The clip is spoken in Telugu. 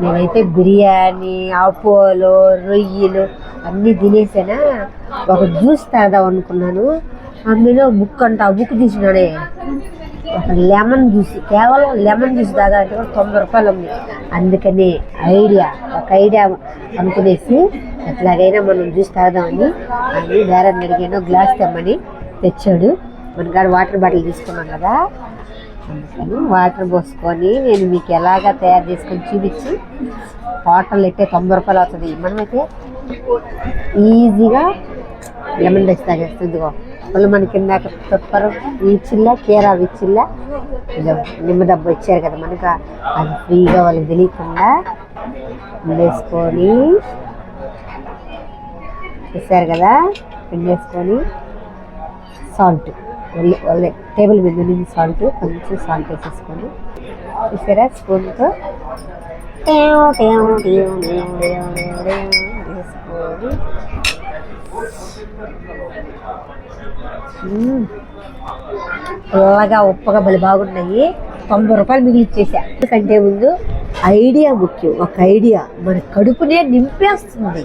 నేనైతే బిర్యానీ అపోలో రొయ్యలు అన్నీ తినేసానా. ఒక జ్యూస్ తాగుదాం అనుకున్నాను. అందులో బుక్ అంట ఆ బుక్ తీసినానే ఒక లెమన్ జ్యూస్ కేవలం లెమన్ జ్యూస్ తాగాలంటే కూడా తొంభై రూపాయలు ఉంది. అందుకని ఐడియా ఒక ఐడియా అనుకునేసి ఎట్లాగైనా మనం జ్యూస్ తాగుదామని అని వేరే అడిగాను గ్లాస్ తెమ్మని తెచ్చాడు. మనకాడ వాటర్ బాటిల్ తీసుకున్నాం కదా. అందుకని వాటర్ పోసుకొని నేను మీకు ఎలాగా తయారు చేసుకొని చూపించి హోటల్ అయితే తొంభై రూపాయలు అవుతుంది. మనమైతే ఈజీగా లెమన్ రైస్ తాగేస్తుంది వాళ్ళు మనకి ఇందాక పెప్పర్ ఇచ్చిల్లా కీరా ఇచ్చిల్లా నిమ్మ డబ్బు ఇచ్చారు కదా మనకు. అది ఫ్రీగా వాళ్ళకి తెలియకుండా వేసుకొని ఇస్తారు కదా పిండి వేసుకొని సాల్ట్. ఒళ్ళి టేబుల్ మీద నుంచి సాల్ట్ కొంచెం సాల్ట్ వేసేసుకొని ఇస్తారా స్పూన్తో వేసుకొని మ్మ్. పుల్లగా ఉప్పగా బలి బాగున్నాయి తొంభై రూపాయలు మిగిలిచ్చేసా ఎందుకంటే ముందు ఐడియా ముఖ్యం ఒక ఐడియా మన కడుపునే నింపేస్తుంది